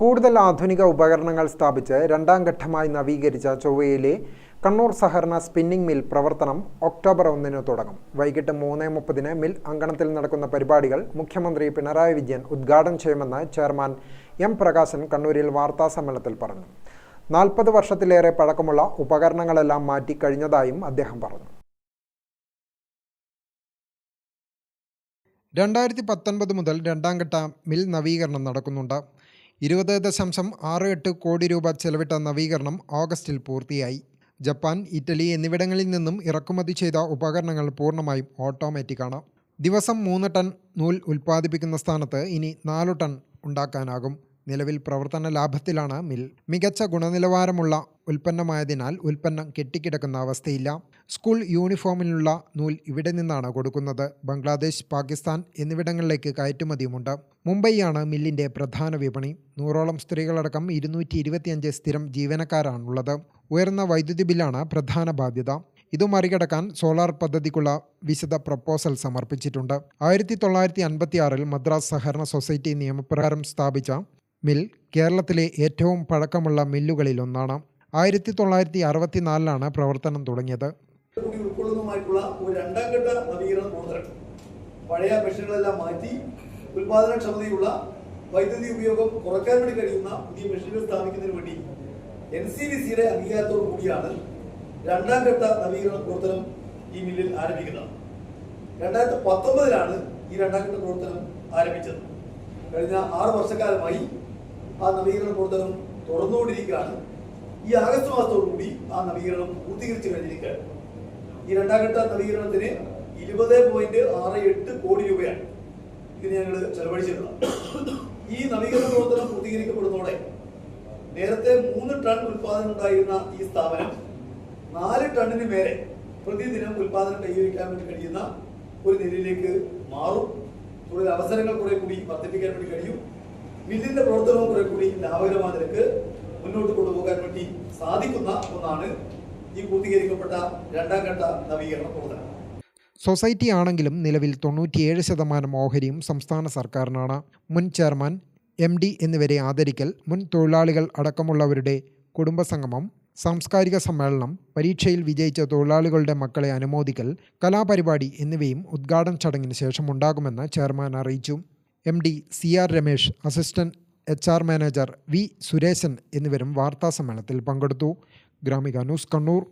കൂടുതൽ ആധുനിക ഉപകരണങ്ങൾ സ്ഥാപിച്ച് രണ്ടാം ഘട്ടമായി നവീകരിച്ച ചൊവ്വയിലെ കണ്ണൂർ സഹകരണ സ്പിന്നിംഗ് മിൽ പ്രവർത്തനം ഒക്ടോബർ ഒന്നിന് തുടങ്ങും. വൈകിട്ട് മൂന്ന് മുപ്പതിന് മിൽ അങ്കണത്തിൽ നടക്കുന്ന പരിപാടികൾ മുഖ്യമന്ത്രി പിണറായി വിജയൻ ഉദ്ഘാടനം ചെയ്യുമെന്ന് ചെയർമാൻ എം പ്രകാശൻ കണ്ണൂരിൽ വാർത്താ സമ്മേളനത്തിൽ പറഞ്ഞു. നാൽപ്പത് വർഷത്തിലേറെ പഴക്കമുള്ള ഉപകരണങ്ങളെല്ലാം മാറ്റി കഴിഞ്ഞതായും അദ്ദേഹം പറഞ്ഞു. രണ്ടായിരത്തി പത്തൊൻപത് മുതൽ രണ്ടാം ഘട്ട മിൽ നവീകരണം നടക്കുന്നുണ്ട്. ഇരുപത് ദശാംശം ആറ് എട്ട് കോടി രൂപ ചെലവിട്ട നവീകരണം ഓഗസ്റ്റിൽ പൂർത്തിയായി. ജപ്പാൻ ഇറ്റലി എന്നിവിടങ്ങളിൽ നിന്നും ഇറക്കുമതി ചെയ്ത ഉപകരണങ്ങൾ പൂർണമായും ഓട്ടോമാറ്റിക്കാണ്. ദിവസം മൂന്ന് ടൺ നൂൽ ഉൽപ്പാദിപ്പിക്കുന്ന സ്ഥാനത്ത് ഇനി നാലു ടൺ ഉണ്ടാക്കാനാകും. നിലവിൽ പ്രവർത്തന ലാഭത്തിലാണ് മിൽ. മികച്ച ഗുണനിലവാരമുള്ള ഉൽപ്പന്നമായതിനാൽ ഉൽപ്പന്നം കെട്ടിക്കിടക്കുന്ന അവസ്ഥയില്ല. സ്കൂൾ യൂണിഫോമിനുള്ള നൂൽ ഇവിടെ നിന്നാണ് കൊടുക്കുന്നത്. ബംഗ്ലാദേശ് പാകിസ്ഥാൻ എന്നിവിടങ്ങളിലേക്ക് കയറ്റുമതിയുമുണ്ട്. മുംബൈയാണ് മില്ലിന്റെ പ്രധാന വിപണി. നൂറോളം സ്ത്രീകളടക്കം ഇരുന്നൂറ്റി ഇരുപത്തിയഞ്ച് സ്ഥിരം ജീവനക്കാരാണുള്ളത്. ഉയർന്ന വൈദ്യുതി ബില്ലാണ് പ്രധാന ബാധ്യത. ഇത് മറികടക്കാൻ സോളാർ പദ്ധതിക്കുള്ള വിശദ പ്രപ്പോസൽ സമർപ്പിച്ചിട്ടുണ്ട്. ആയിരത്തി തൊള്ളായിരത്തി അൻപത്തി ആറിൽ മദ്രാസ് സഹകരണ സൊസൈറ്റി നിയമപ്രകാരം സ്ഥാപിച്ച മിൽ കേരളത്തിലെ ഏറ്റവും പഴക്കമുള്ള മില്ലുകളിലൊന്നാണ് ആയിരത്തി തൊള്ളായിരത്തി അറുപത്തിനാലിലാണ് പ്രവർത്തനം തുടങ്ങിയത്. രണ്ടാം ഘട്ട നവീകരണ പഴയ മെഷീനുകളെല്ലാം മാറ്റി ഉൽപാദനക്ഷമതയുള്ള വൈദ്യുതി ഉപയോഗം കുറയ്ക്കാൻ വേണ്ടി കഴിയുന്ന പുതിയ മെഷീനുകൾ സ്ഥാപിക്കുന്നതിന് വേണ്ടി എൻ സി ബി സിയുടെ അംഗീകാരത്തോടു കൂടിയാണ് രണ്ടാം ഘട്ട നവീകരണ പ്രവർത്തനം ഈ മില്ലിൽ ആരംഭിക്കുന്നത്. രണ്ടായിരത്തി പത്തൊമ്പതിലാണ് ഈ രണ്ടാം ഘട്ട പ്രവർത്തനം ആരംഭിച്ചത്. കഴിഞ്ഞ ആറ് വർഷക്കാലമായി ആ നവീകരണ പ്രവർത്തനം തുറന്നുകൊണ്ടിരിക്കുകയാണ് ഈ ആഗസ്റ്റ് മാസത്തോടുകൂടി ആ നവീകരണം പൂർത്തീകരിച്ചു കഴിഞ്ഞിരിക്കുകയാണ്. ഈ രണ്ടാം ഘട്ട നവീകരണത്തിന് ഇരുപത് പോയിന്റ് ആറ് എട്ട് കോടി രൂപയാണ് ഇതിന് ഞങ്ങൾ ചെലവഴിച്ചിട്ടുള്ളത് ഈ നവീകരണ പ്രവർത്തനം പൂർത്തീകരിക്കപ്പെടുന്നതോടെ നേരത്തെ മൂന്ന് ടൺ ഉൽപാദനം ഉണ്ടായിരുന്ന ഈ സ്ഥാപനം നാല് ടണ്ണിന് മേലെ പ്രതിദിനം ഉൽപാദനം കൈവരിക്കാൻ വേണ്ടി കഴിയുന്ന ഒരു നിലയിലേക്ക് മാറും. കൂടുതൽ അവസരങ്ങൾ കുറെ കൂടി വർദ്ധിപ്പിക്കാൻ വേണ്ടി കഴിയും. മില്ലിന്റെ പ്രവർത്തനവും കുറെ കൂടി ലാഭകരമായ നിരക്ക് മുന്നോട്ട് കൊണ്ടുപോകാൻ വേണ്ടി സാധിക്കുന്ന ഒന്നാണ് ഈ പൂർത്തീകരിക്കപ്പെട്ട രണ്ടാം ഘട്ട നവീകരണ പ്രവർത്തനം. സൊസൈറ്റി ആണെങ്കിലും നിലവിൽ തൊണ്ണൂറ്റിയേഴ് ശതമാനം ഓഹരിയും സംസ്ഥാന സർക്കാരിനാണ്. മുൻ ചെയർമാൻ എം ഡി എന്നിവരെ ആദരിക്കൽ മുൻ തൊഴിലാളികൾ അടക്കമുള്ളവരുടെ കുടുംബസംഗമം സാംസ്കാരിക സമ്മേളനം പരീക്ഷയിൽ വിജയിച്ച തൊഴിലാളികളുടെ മക്കളെ അനുമോദിക്കൽ കലാപരിപാടി എന്നിവയും ഉദ്ഘാടന ചടങ്ങിന് ശേഷം ഉണ്ടാകുമെന്ന് ചെയർമാൻ അറിയിച്ചു. M D C R Ramesh assistant H R manager V Suresan എന്നിവരും വാർത്താസമ്മേളനത്തിൽ പങ്കെടുത്തു. ഗ്രാമിക ന്യൂസ് കണ്ണൂർ.